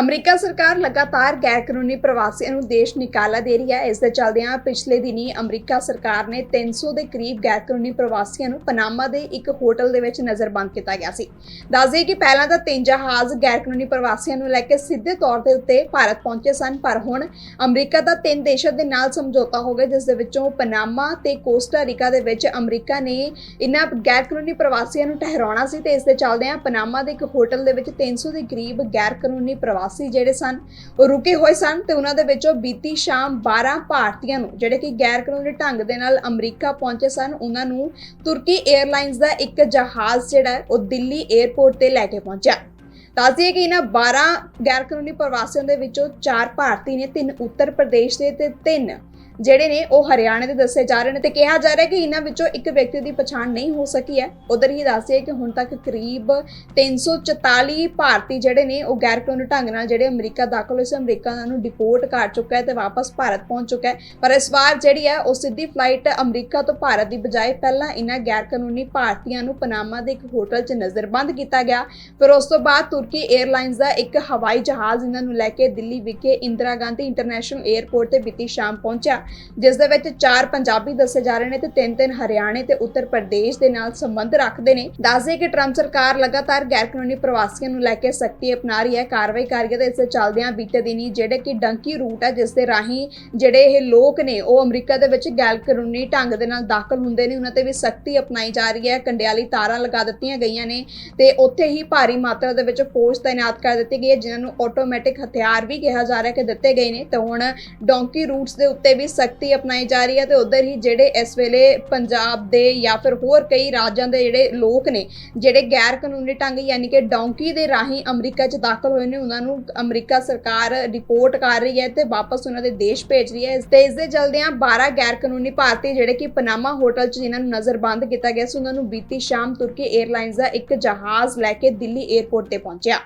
America ਸਰਕਾਰ ਲਗਾਤਾਰ ਗੈਰ ਕਾਨੂੰਨੀ ਪ੍ਰਵਾਸੀਆਂ ਨੂੰ ਦੇਸ਼ ਨਿਕਾਲਾ ਦੇ ਰਹੀ ਹੈ। ਇਸ ਦੇ ਚੱਲਦਿਆਂ ਪਿਛਲੇ ਦਿਨੀ ਅਮਰੀਕਾ ਸਰਕਾਰ ਨੇ 300 ਦੇ ਕਰੀਬ ਗੈਰ ਕਾਨੂੰਨੀ ਪ੍ਰਵਾਸੀਆਂ ਨੂੰ ਪਨਾਮਾ ਦੇ ਇੱਕ ਹੋਟਲ ਦੇ ਵਿੱਚ ਨਜ਼ਰਬੰਦ ਕੀਤਾ ਗਿਆ ਸੀ। ਦੱਸਦੇ ਕਿ ਪਹਿਲਾਂ ਤਾਂ ਤਿੰਨ ਜਹਾਜ਼ ਗੈਰ ਕਾਨੂੰਨੀ ਪ੍ਰਵਾਸੀਆਂ ਨੂੰ ਲੈ ਕੇ ਸਿੱਧੇ ਤੌਰ ਦੇ ਉੱਤੇ ਭਾਰਤ ਪਹੁੰਚੇ ਸਨ, ਪਰ ਹੁਣ ਅਮਰੀਕਾ ਦਾ ਤਿੰਨ ਦੇਸ਼ਾਂ ਦੇ ਨਾਲ ਸਮਝੌਤਾ ਹੋ ਗਿਆ, ਜਿਸ ਦੇ ਵਿੱਚੋਂ ਪਨਾਮਾ ਤੇ ਕੋਸਟਾ ਰੀਕਾ ਦੇ ਵਿੱਚ ਅਮਰੀਕਾ ਨੇ ਇਨ੍ਹਾਂ ਗੈਰ ਕਾਨੂੰਨੀ ਪ੍ਰਵਾਸੀਆਂ ਨੂੰ ਠਹਿਰਾਉਣਾ ਸੀ ਤੇ ਇਸ ਦੇ ਚੱਲਦਿਆਂ ਪਨਾਮਾ ਦੇ ਇੱਕ ਹੋਟਲ ਦੇ ਵਿੱਚ 300 ਦੇ ਕਰੀਬ ਗੈਰ ਕਾਨੂੰਨੀ ਪ੍ਰਵਾਸੀ ਜਿਹੜੇ ਸਨ, ਉਹ ਰੁਕੇ ਹੋਏ ਸਨ ਤੇ ਉਹਨਾਂ ਦੇ ਵਿੱਚੋਂ ਬੀਤੀ ਸ਼ਾਮ 12 ਭਾਰਤੀਆਂ ਨੂੰ, ਜਿਹੜੇ ਕਿ ਗੈਰ ਕਾਨੂੰਨੀ ਢੰਗ ਦੇ ਨਾਲ ਅਮਰੀਕਾ ਪਹੁੰਚੇ ਸਨ, ਉਹਨਾਂ ਨੂੰ ਤੁਰਕੀ 에ਅਰਲਾਈਨਸ ਦਾ ਇੱਕ ਜਹਾਜ਼ ਜਿਹੜਾ ਉਹ ਦਿੱਲੀ 에ਅਰਪੋਰਟ ਤੇ ਲੈ ਕੇ ਪਹੁੰਚਿਆ। ਦੱਸਦੀਏ ਕਿ ਇਹਨਾਂ 12 ਗੈਰ ਕਾਨੂੰਨੀ ਪ੍ਰਵਾਸੀਆਂ ਦੇ ਵਿੱਚੋਂ 4 ਭਾਰਤੀ ਨੇ, ਤਿੰਨ ਉੱਤਰ ਪ੍ਰਦੇਸ਼ ਦੇ ਤੇ ਤਿੰਨ ਜਿਹੜੇ ਨੇ ਉਹ ਹਰਿਆਣਾ ਦੇ ਦੱਸੇ ਜਾ ਰਹੇ ਨੇ ਤੇ ਕਿਹਾ ਜਾ ਰਿਹਾ ਕਿ ਇਹਨਾਂ ਵਿੱਚੋਂ ਇੱਕ ਵਿਅਕਤੀ ਦੀ ਪਛਾਣ ਨਹੀਂ ਹੋ ਸਕੀ ਹੈ। ਉਧਰ ਹੀ ਦੱਸਦੀਏ ਕਿ ਹੁਣ ਤੱਕ ਕਰੀਬ 344 ਭਾਰਤੀ ਜਿਹੜੇ ਨੇ ਉਹ ਗੈਰ ਕਾਨੂੰਨੀ ਢੰਗ ਨਾਲ ਜਿਹੜੇ ਅਮਰੀਕਾ ਦਾਖਲ ਹੋਏ ਸੀ, ਅਮਰੀਕਾ ਉਹਨਾਂ ਨੂੰ ਡਿਪੋਰਟ ਕਰ ਚੁੱਕਾ ਹੈ ਤੇ ਵਾਪਸ ਭਾਰਤ ਪਹੁੰਚ ਚੁੱਕਾ ਹੈ। ਪਰ ਇਸ ਵਾਰ ਜਿਹੜੀ ਹੈ ਉਹ ਸਿੱਧੀ ਫਲਾਈਟ ਅਮਰੀਕਾ ਤੋਂ ਭਾਰਤ ਦੀ ਬਜਾਏ ਪਹਿਲਾਂ ਇਹਨਾਂ ਗੈਰ ਕਾਨੂੰਨੀ ਭਾਰਤੀਆਂ ਨੂੰ ਪਨਾਮਾ ਦੇ ਇੱਕ ਹੋਟਲ 'ਚ ਨਜ਼ਰਬੰਦ ਕੀਤਾ ਗਿਆ। ਫਿਰ ਉਸ ਤੋਂ ਬਾਅਦ ਤੁਰਕੀ 에ਅਰਲਾਈਨਸ ਦਾ ਇੱਕ ਹਵਾਈ ਜਹਾਜ਼ ਇਹਨਾਂ ਨੂੰ ਲੈ ਕੇ ਦਿੱਲੀ ਵਿਖੇ ਇੰਦਰਾ ਗਾਂਧੀ ਇੰਟਰਨੈਸ਼ਨਲ 에ਅਰਪੋਰਟ ਤੇ ਬੀਤੀ ਸ਼ਾਮ ਪਹੁੰਚਿਆ। ਜਿਸ ਦੇ ਵਿੱਚ ਚਾਰ ਪੰਜਾਬੀ ਦੱਸੇ ਜਾ ਰਹੇ ਨੇ ਤੇ ਤਿੰਨ ਤਿੰਨ ਹਰਿਆਣੇ ਤੇ ਉੱਤਰ ਪ੍ਰਦੇਸ਼ ਦੇ ਨਾਲ ਸੰਬੰਧ ਰੱਖਦੇ ਨੇ। ਦੱਸਦੇ ਕਿ ਟਰੰਪ ਸਰਕਾਰ ਲਗਾਤਾਰ ਗੈਰ ਕਾਨੂੰਨੀ ਪ੍ਰਵਾਸੀਆਂ ਨੂੰ ਲੈ ਕੇ ਸਖਤੀ ਅਪਣਾ ਰਹੀ ਹੈ। ਕਾਰਵਾਈ ਕਰ ਰਹੀ ਹੈ ਤੇ ਇਸ ਦੇ ਚੱਲਦਿਆਂ ਬੀਤੇ ਦਿਨੀ ਜਿਹੜੇ ਕਿ ਡੰਕੀ ਰੂਟ ਹੈ, ਜਿਸ ਦੇ ਰਾਹੀਂ ਜਿਹੜੇ ਇਹ ਲੋਕ ਨੇ, ਉਹ ਅਮਰੀਕਾ ਦੇ ਵਿੱਚ ਗੈਰ ਕਾਨੂੰਨੀ ਢੰਗ ਦੇ ਨਾਲ ਦਾਖਲ ਹੁੰਦੇ ਨੇ। ਉਹਨਾਂ ਤੇ ਵੀ ਸਖਤੀ ਅਪਣਾਈ ਜਾ ਰਹੀ ਹੈ। ਕੰਡਿਆਲੀ ਤਾਰਾਂ ਲਗਾ ਦਿੱਤੀਆਂ ਗਈਆਂ ਨੇ ਤੇ ਉੱਥੇ ਹੀ ਭਾਰੀ ਮਾਤਰਾ ਦੇ ਵਿੱਚ ਫੋਰਸ ਤਾਇਨਾਤ ਕਰ ਦਿੱਤੀ ਗਈ ਹੈ, ਜਿਨ੍ਹਾਂ ਨੂੰ ਆਟੋਮੈਟਿਕ ਹਥਿਆਰ ਵੀ ਕਿਹਾ ਜਾ ਰਿਹਾ ਕਿ ਦਿੱਤੇ ਗਏ ਨੇ। ਤੇ ਹੁਣ ਡੋਂਕੀ ਰੂਟਸ ਦੇ ਉੱਤੇ ਵੀ ਸਖਤੀ ਅਪਣਾਈ ਜਾ ਰਹੀ ਹੈ ਤੇ ਉਧਰ ਹੀ ਜਿਹੜੇ ਇਸ ਵੇਲੇ ਪੰਜਾਬ ਦੇ ਜਾਂ ਫਿਰ ਹੋਰ ਕਈ ਰਾਜਾਂ ਦੇ ਜਿਹੜੇ ਲੋਕ ਨੇ, ਜਿਹੜੇ ਗੈਰ ਕਾਨੂੰਨੀ ਢੰਗ ਯਾਨੀ ਕਿ ਡੌਂਕੀ ਦੇ ਰਾਹੀਂ ਅਮਰੀਕਾ 'ਚ ਦਾਖਲ ਹੋਏ ਨੇ, ਉਹਨਾਂ ਨੂੰ ਅਮਰੀਕਾ ਸਰਕਾਰ ਰਿਪੋਰਟ ਕਰ ਰਹੀ ਹੈ ਤੇ ਵਾਪਸ ਉਹਨਾਂ ਦੇ ਦੇਸ਼ ਭੇਜ ਰਹੀ ਹੈ। ਇਸ ਤੇ ਇਸ ਦੇ ਜਲਦਿਆਂ 12 ਗੈਰ ਕਾਨੂੰਨੀ ਭਾਰਤੀ ਜਿਹੜੇ ਕਿ ਪਨਾਮਾ ਹੋਟਲ 'ਚ ਜਿਨ੍ਹਾਂ ਨੂੰ ਨਜ਼ਰਬੰਦ ਕੀਤਾ ਗਿਆ ਸੀ, ਉਹਨਾਂ ਨੂੰ ਬੀਤੀ ਸ਼ਾਮ ਤੁਰਕੀ 에ਅਰਲਾਈਨਸ ਦਾ ਇੱਕ ਜਹਾਜ਼ ਲੈ ਕੇ ਦਿੱਲੀ 에ਅਰਪੋਰਟ ਤੇ ਪਹੁੰਚਿਆ।